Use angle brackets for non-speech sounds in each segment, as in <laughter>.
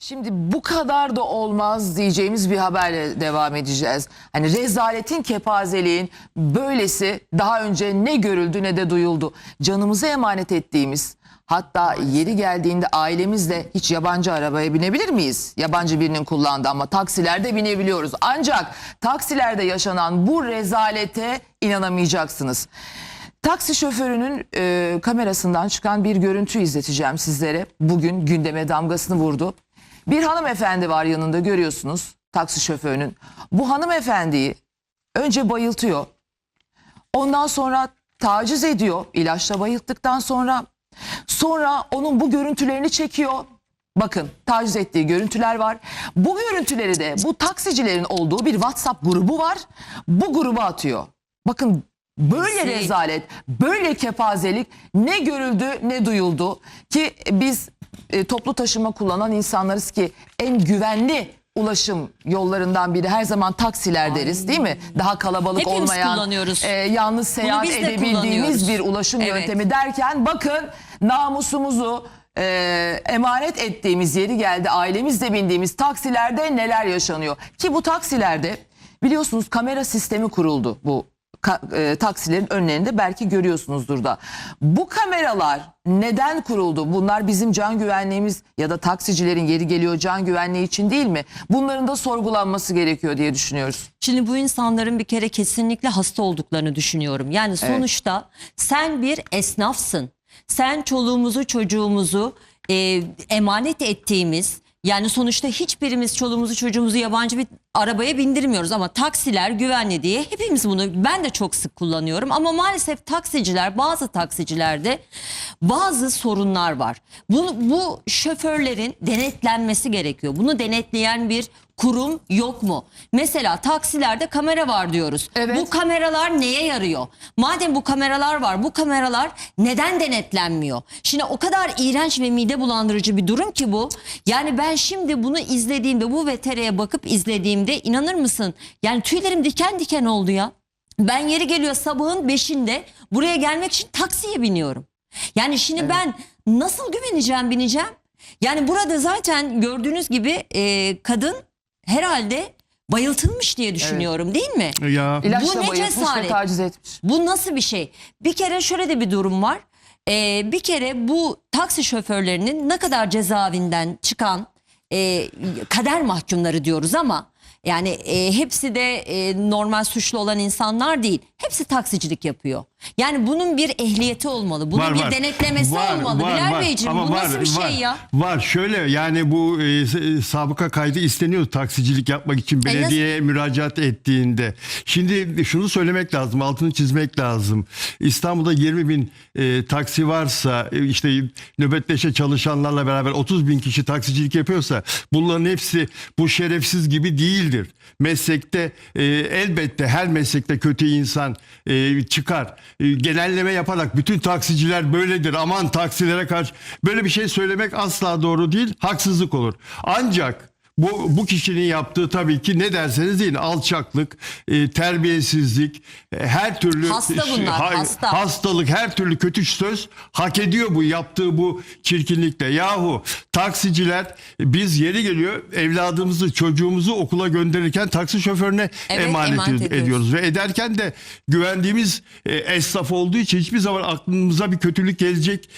Şimdi bu kadar da olmaz diyeceğimiz bir haberle devam edeceğiz. Hani rezaletin, kepazeliğin böylesi daha önce ne görüldü ne de duyuldu. Canımızı emanet ettiğimiz hatta yeri geldiğinde ailemizle hiç yabancı arabaya binebilir miyiz? Yabancı birinin kullandığı ama taksilerde binebiliyoruz. Ancak taksilerde yaşanan bu rezalete inanamayacaksınız. Taksi şoförünün e, kamerasından çıkan bir görüntü izleteceğim sizlere. Bugün gündeme damgasını vurdu. Bir hanımefendi var yanında görüyorsunuz taksi şoförünün. Bu hanımefendiyi önce bayıltıyor. Ondan sonra taciz ediyor ilaçla bayılttıktan sonra. Sonra onun bu görüntülerini çekiyor. Bakın taciz ettiği görüntüler var. Bu görüntüleri de bu taksicilerin olduğu bir WhatsApp grubu var. Bu gruba atıyor. Bakın böyle rezalet, böyle kepazelik ne görüldü ne duyuldu ki biz e, toplu taşıma kullanan insanlarız ki en güvenli ulaşım yollarından biri her zaman taksiler deriz değil mi? Daha kalabalık Hepimiz olmayan, kullanıyoruz. e, yalnız seyahat biz de edebildiğimiz kullanıyoruz. bir ulaşım Evet. yöntemi derken bakın namusumuzu e, emanet ettiğimiz yeri geldi ailemizle bindiğimiz taksilerde neler yaşanıyor. Ki bu taksilerde biliyorsunuz kamera sistemi kuruldu bu e, taksilerin önlerinde belki görüyorsunuzdur da. Bu kameralar neden kuruldu? Bunlar bizim can güvenliğimiz ya da taksicilerin yeri geliyor can güvenliği için değil mi? Bunların da sorgulanması gerekiyor diye düşünüyoruz. Şimdi bu insanların bir kere kesinlikle hasta olduklarını düşünüyorum. Yani sonuçta sen bir esnafsın. Sen çoluğumuzu çocuğumuzu e, emanet ettiğimiz yani sonuçta hiçbirimiz çoluğumuzu çocuğumuzu yabancı bir arabaya bindirmiyoruz ama taksiler güvenli diye hepimiz bunu ben de çok sık kullanıyorum ama maalesef taksiciler bazı taksilerde bazı sorunlar var. Bu, bu şoförlerin denetlenmesi gerekiyor. Bunu denetleyen bir kurum yok mu? Mesela taksilerde kamera var diyoruz. Evet. Bu kameralar neye yarıyor? Madem bu kameralar var, bu kameralar neden denetlenmiyor? Şimdi o kadar iğrenç ve mide bulandırıcı bir durum ki bu. Yani ben şimdi bunu izlediğimde, bu VTR'ye bakıp izlediğimde inanır mısın? Yani tüylerim diken diken oldu ya. Ben yeri geliyor sabahın beşinde buraya gelmek için taksiye biniyorum. Yani şimdi ben nasıl güveneceğim bineceğim? Yani burada zaten gördüğünüz gibi e, kadın herhalde bayıltılmış diye düşünüyorum değil mi? Ya İlaçla Bu ne bayıltmış ve cesaret? taciz etmiş. Bu nasıl bir şey? Bir kere şöyle de bir durum var. Ee, bir kere bu taksi şoförlerinin ne kadar cezaevinden çıkan e, kader mahkumları diyoruz ama yani e, hepsi de e, normal suçlu olan insanlar değil. Hepsi taksicilik yapıyor. Yani bunun bir ehliyeti olmalı. Bunun var bir var. denetlemesi Var, olmalı. var, Bilal var. Beyciğim Ama bu var, nasıl bir var, şey ya? Var şöyle yani bu e, s- sabıka kaydı isteniyor taksicilik yapmak için E, belediyeye müracaat ettiğinde. Şimdi şunu söylemek lazım altını çizmek lazım. İstanbul'da 20 bin e, taksi varsa e, işte nöbetleşe çalışanlarla beraber 30 bin kişi taksicilik yapıyorsa bunların hepsi bu şerefsiz gibi değildir. Meslekte e, elbette her meslekte kötü insan e, çıkar. E, genelleme yaparak bütün taksiciler böyledir aman taksilere karşı böyle bir şey söylemek asla doğru değil haksızlık olur. Ancak bu, bu kişinin yaptığı tabii ki ne derseniz deyin alçaklık, e, terbiyesizlik, e, her türlü Hasta bunlar, hasta. hastalık, her türlü kötü söz hak ediyor bu yaptığı bu çirkinlikle. Yahu taksiciler biz yeri geliyor evladımızı, çocuğumuzu okula gönderirken taksi şoförüne Evet, emanet, emanet ed- ediyoruz. ediyoruz ve ederken de güvendiğimiz e, esnaf olduğu için hiçbir zaman aklımıza bir kötülük gelecek,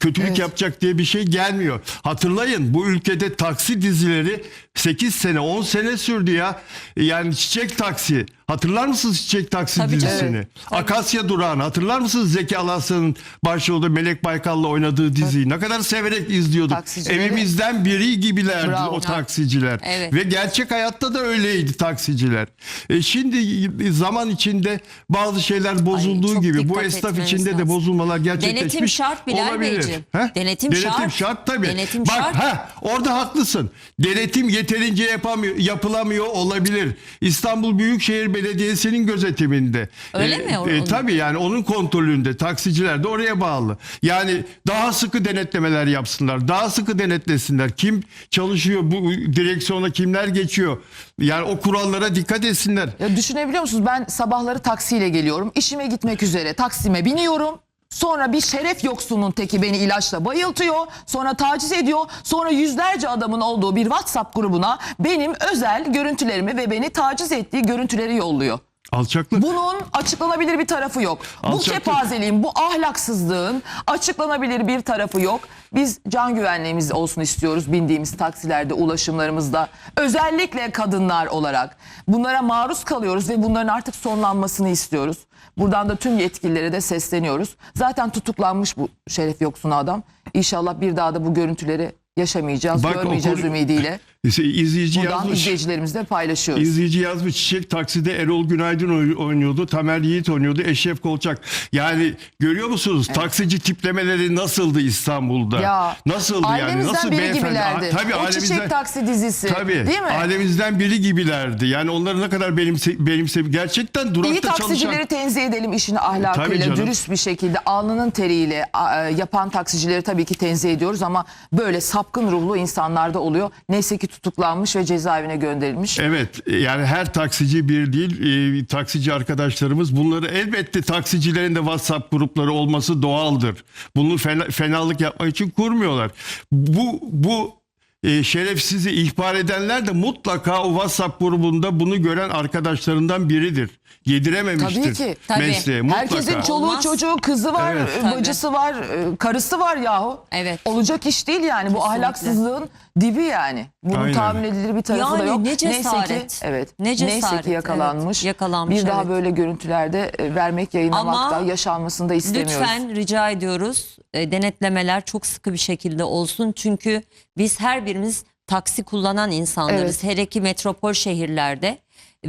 kötülük Evet. yapacak diye bir şey gelmiyor. Hatırlayın bu ülkede taksi dizileri 8 sene 10 sene sürdü ya. Yani Çiçek Taksi. Hatırlar mısınız Çiçek Taksi Tabii canım. dizisini? Akasya Durağı'nı hatırlar mısınız Zeki Alasyan'ın başrolde Melek Baykal'la oynadığı diziyi? Ne kadar severek izliyorduk. Taksicileri- Evimizden biri gibilerdi Bravo. o taksiciler. Evet. Ve gerçek hayatta da öyleydi taksiciler. E şimdi zaman içinde bazı şeyler bozulduğu çok gibi bu dikkat esnaf etmemiz içinde de lazım. bozulmalar gerçekleşmiş Denetim şart Bilal olabilir. Beyciğim. Denetim şart. şart tabii. Denetim Bak şart. ha orada haklısın. Denetim yeterince yapamıyor, yapılamıyor olabilir. İstanbul Büyükşehir Belediyesi'nin gözetiminde. Öyle mi? Onun- tabii yani onun kontrolünde. Taksiciler de oraya bağlı. Yani daha sıkı denetlemeler yapsınlar. Daha sıkı denetlesinler. Kim çalışıyor bu direksiyona kimler geçiyor? Yani o kurallara dikkat etsinler. Ya düşünebiliyor musunuz? Ben sabahları taksiyle geliyorum. İşime gitmek üzere taksime biniyorum. Sonra bir şeref yoksunun teki beni ilaçla bayıltıyor. Sonra taciz ediyor. Sonra yüzlerce adamın olduğu bir WhatsApp grubuna benim özel görüntülerimi ve beni taciz ettiği görüntüleri yolluyor. Alçaklık. Bunun açıklanabilir bir tarafı yok. Bu Alçaklık. kepazeliğin, bu ahlaksızlığın açıklanabilir bir tarafı yok. Biz can güvenliğimiz olsun istiyoruz bindiğimiz taksilerde, ulaşımlarımızda. Özellikle kadınlar olarak bunlara maruz kalıyoruz ve bunların artık sonlanmasını istiyoruz. Buradan da tüm yetkililere de sesleniyoruz. Zaten tutuklanmış bu şeref yoksunu adam. İnşallah bir daha da bu görüntüleri yaşamayacağız, Bak, görmeyeceğiz okur- ümidiyle. <laughs> İzleyici Buradan yazmış. izleyicilerimizle paylaşıyoruz. İzleyici yazmış Çiçek takside Erol Günaydın oy- oynuyordu. Tamer Yiğit oynuyordu. Eşref Kolçak. Yani görüyor musunuz? Taksici tiplemeleri nasıldı İstanbul'da? Ya nasıldı yani? Nasıl biri beyefendi? gibilerdi. Tabii o ailemizden. Çiçek Taksi dizisi Tabii. değil mi? Ailemizden biri gibilerdi. Yani onları ne kadar benimse, benimse gerçekten durakta İyi taksicileri çalışan. tenzih edelim işini Tabii ahlakıyla, dürüst bir şekilde alnının teriyle e, yapan taksicileri tabii ki tenzih ediyoruz ama böyle sapkın ruhlu insanlar da oluyor. Neyse ki tutuklanmış ve cezaevine gönderilmiş. Evet yani her taksici bir değil e, taksici arkadaşlarımız bunları elbette taksicilerin de WhatsApp grupları olması doğaldır. Bunu fena- fenalık yapmak için kurmuyorlar. Bu bu e, şerefsizi ihbar edenler de mutlaka o WhatsApp grubunda bunu gören arkadaşlarından biridir. Yedirememiştir Tabii ki, tabii. mesleğe mutlaka. Herkesin çoluğu Olmaz. çocuğu kızı var, Evet. e, bacısı var, e, karısı var yahu. Evet. Olacak iş değil yani bu ahlaksızlığın dibi yani. Bunun Aynen. tahmin edilir bir tarafı da Yani yok. ne Neyse ki cesaret. evet. Ne Neyse cesaret, ki yakalanmış. evet. Yakalanmış, Bir daha evet. böyle görüntülerde e, vermek, yayınlamak Ama da yaşanmasını da istemiyoruz. Lütfen rica ediyoruz e, denetlemeler çok sıkı bir şekilde olsun. Çünkü biz her birimiz taksi kullanan insanlarız. Hele ki metropol şehirlerde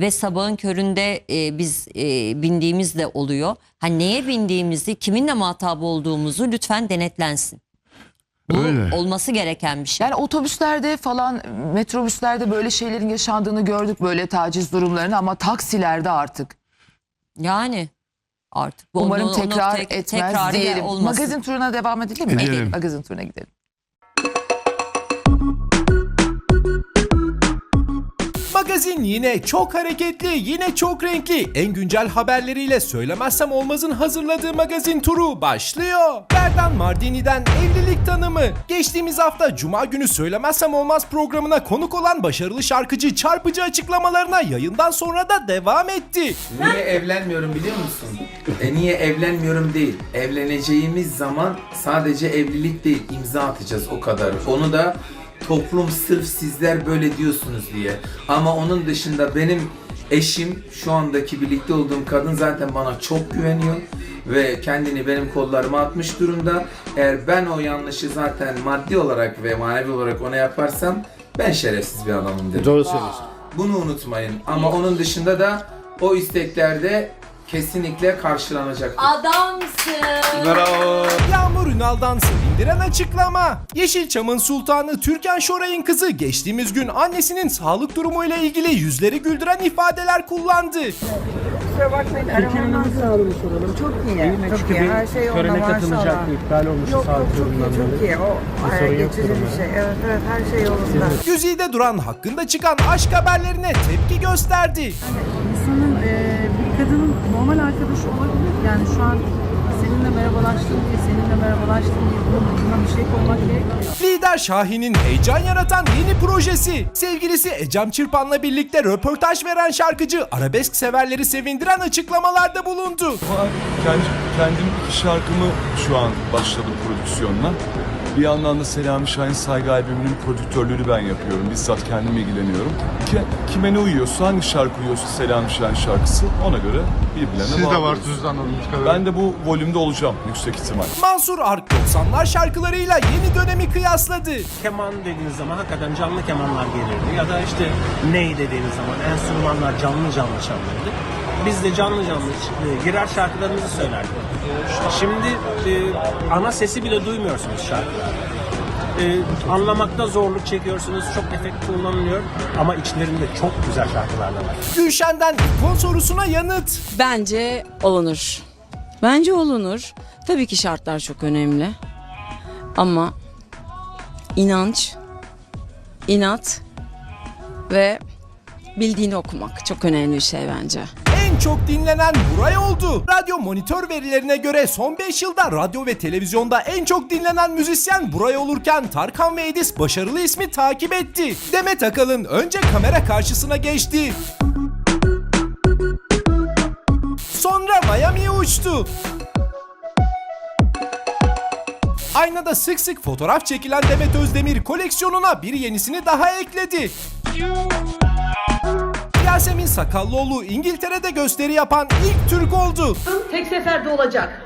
ve sabahın köründe e, biz e, bindiğimiz de oluyor. Ha neye bindiğimizi, kiminle muhatap olduğumuzu lütfen denetlensin. Bu Öyle. olması gereken bir şey. Yani otobüslerde falan metrobüslerde böyle şeylerin yaşandığını gördük böyle taciz durumlarını ama taksilerde artık. Yani artık bu Umarım o- o tekrar noktaya- etmez tekrarı diyelim. olmasın. Magazin turuna devam edelim mi? Edelim. Magazin turuna gidelim. Magazin yine çok hareketli, yine çok renkli. En güncel haberleriyle söylemezsem olmazın hazırladığı magazin turu başlıyor. Berdan Mardini'den evlilik tanımı. Geçtiğimiz hafta Cuma günü söylemezsem olmaz programına konuk olan başarılı şarkıcı çarpıcı açıklamalarına yayından sonra da devam etti. Niye evlenmiyorum biliyor musun? E niye evlenmiyorum değil. Evleneceğimiz zaman sadece evlilik değil imza atacağız o kadar. Onu da toplum sırf sizler böyle diyorsunuz diye. Ama onun dışında benim eşim şu andaki birlikte olduğum kadın zaten bana çok güveniyor ve kendini benim kollarıma atmış durumda. Eğer ben o yanlışı zaten maddi olarak ve manevi olarak ona yaparsam ben şerefsiz bir adamım dedim. Doğru söylüyorsun. Bunu unutmayın. Ama onun dışında da o isteklerde kesinlikle karşılanacaktır. Adamsın. Bravo. Ünal'dan sevindiren açıklama. Yeşilçam'ın sultanı Türkan Şoray'ın kızı geçtiğimiz gün annesinin sağlık durumuyla ilgili yüzleri güldüren ifadeler kullandı. Kusura bakmayın aramamdan sağlığı soralım. Çok iyi. Çok iyi. Her şey onda Törene maşallah. katılacaktı, iptal olmuştu Yok yok sağlık çok iyi durumundan çok dolayı. iyi. O sorun e, yoktur geçici bir umarım. şey. Evet evet her şey yolunda. Güzide Duran hakkında çıkan aşk haberlerine tepki gösterdi. İnsanın e, bir kadının normal arkadaşı olabilir. Yani şu an seninle merhabalaştım diye, seninle merhabalaştım diye buna, buna bir şey koymak gerekmiyor. Lider Şahin'in heyecan yaratan yeni projesi. Sevgilisi Ecem Çırpan'la birlikte röportaj veren şarkıcı arabesk severleri sevindiren açıklamalarda bulundu. Kendi, kendim iki şarkımı şu an başladım prodüksiyonla. Bir yandan da Selami Şahin Saygı albümünün prodüktörlüğünü ben yapıyorum. Bizzat kendim ilgileniyorum. Ki, kime ne uyuyorsa, hangi şarkı uyuyorsa Selami Şahin şarkısı ona göre birbirlerine Siz de bağlıyoruz. varsınız anladığımız kadarıyla. Ben de bu volümde olacağım yüksek ihtimal. Mansur Ark 90'lar şarkılarıyla yeni dönemi kıyasladı. Keman dediğiniz zaman hakikaten canlı kemanlar gelirdi. Ya da işte ney dediğiniz zaman enstrümanlar canlı canlı çalınırdı. Biz de canlı canlı girer şarkılarımızı söylerdik. Şimdi e, ana sesi bile duymuyorsunuz şarkılarda. E, anlamakta zorluk çekiyorsunuz. Çok efekt kullanılıyor. Ama içlerinde çok güzel şarkılar da var. Gülşen'den ikon sorusuna yanıt. Bence olunur. Bence olunur. Tabii ki şartlar çok önemli. Ama inanç, inat ve bildiğini okumak çok önemli bir şey bence. En çok dinlenen Buray oldu. Radyo monitör verilerine göre son 5 yılda radyo ve televizyonda en çok dinlenen müzisyen Buray olurken Tarkan ve Edis başarılı ismi takip etti. Demet Akalın önce kamera karşısına geçti. Sonra Miami'ye uçtu. Aynada sık sık fotoğraf çekilen Demet Özdemir koleksiyonuna bir yenisini daha ekledi. Sakallıoğlu İngiltere'de gösteri yapan ilk Türk oldu. Tek seferde olacak.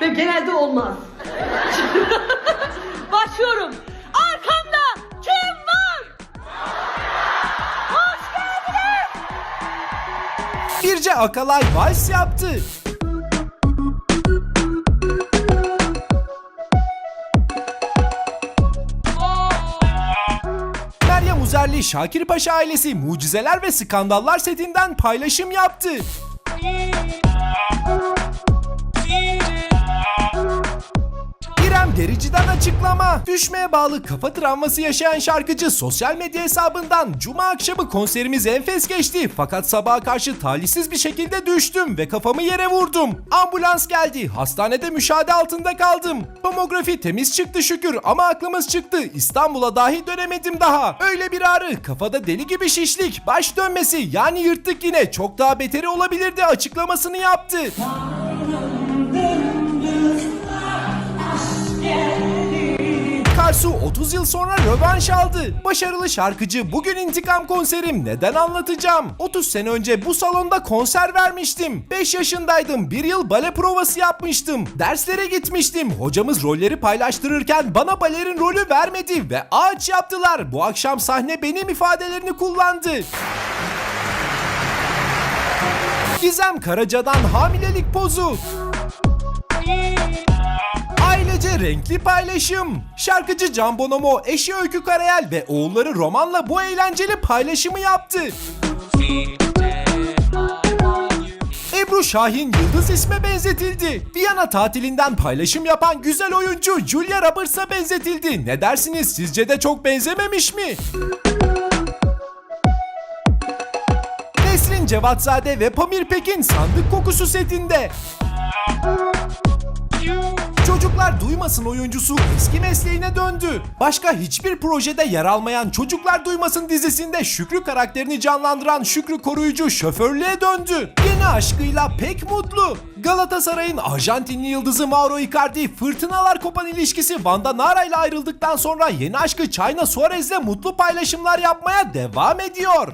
Ve genelde olmaz. <laughs> Başlıyorum. Arkamda kim var? Hoş geldiniz. Birce Akalay vals yaptı. Meryem Uzerli Şakir Paşa ailesi mucizeler ve skandallar setinden paylaşım yaptı. İrem Derici'den açıklama. Düşmeye bağlı kafa travması yaşayan şarkıcı sosyal medya hesabından Cuma akşamı konserimiz enfes geçti. Fakat sabaha karşı talihsiz bir şekilde düştüm ve kafamı yere vurdum. Ambulans geldi. Hastanede müşahede altında kaldım. Tomografi temiz çıktı şükür ama aklımız çıktı. İstanbul'a dahi dönemedim daha. Öyle bir ağrı, kafada deli gibi şişlik, baş dönmesi yani yırttık yine çok daha beteri olabilirdi açıklamasını yaptı. Karsu 30 yıl sonra rövanş aldı. Başarılı şarkıcı bugün intikam konserim neden anlatacağım. 30 sene önce bu salonda konser vermiştim. 5 yaşındaydım. Bir yıl bale provası yapmıştım. Derslere gitmiştim. Hocamız rolleri paylaştırırken bana balerin rolü vermedi ve ağaç yaptılar. Bu akşam sahne benim ifadelerini kullandı. Gizem Karaca'dan hamilelik pozu. Renkli paylaşım. Şarkıcı Can Bonomo, eşi Öykü Karayel ve oğulları Roman'la bu eğlenceli paylaşımı yaptı. Ebru Şahin yıldız isme benzetildi. Viyana tatilinden paylaşım yapan güzel oyuncu Julia Roberts'a benzetildi. Ne dersiniz sizce de çok benzememiş mi? Nesrin Cevatzade ve Pamir Pekin sandık kokusu setinde. Çocuklar Duymasın oyuncusu eski mesleğine döndü. Başka hiçbir projede yer almayan Çocuklar Duymasın dizisinde Şükrü karakterini canlandıran Şükrü Koruyucu şoförlüğe döndü. Yeni aşkıyla pek mutlu. Galatasaray'ın Arjantinli yıldızı Mauro Icardi fırtınalar kopan ilişkisi Vanda Nara ile ayrıldıktan sonra yeni aşkı China Suarez'le mutlu paylaşımlar yapmaya devam ediyor.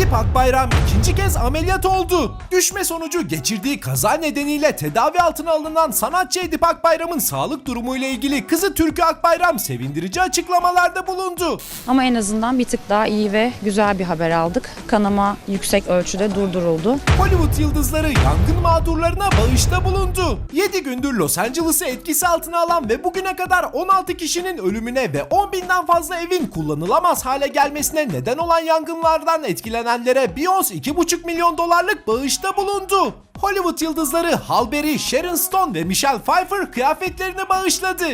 Edip Akbayram ikinci kez ameliyat oldu. Düşme sonucu geçirdiği kaza nedeniyle tedavi altına alınan sanatçı Edip Akbayram'ın sağlık durumuyla ilgili kızı Türkü Akbayram sevindirici açıklamalarda bulundu. Ama en azından bir tık daha iyi ve güzel bir haber aldık. Kanama yüksek ölçüde durduruldu. Hollywood yıldızları yangın mağdurlarına bağışta bulundu. 7 gündür Los Angeles'ı etkisi altına alan ve bugüne kadar 16 kişinin ölümüne ve 10 binden fazla evin kullanılamaz hale gelmesine neden olan yangınlardan etkilenenlere Beyoncé 2,5 milyon dolarlık bağışta bulundu. Hollywood yıldızları Halle Berry, Sharon Stone ve Michelle Pfeiffer kıyafetlerini bağışladı.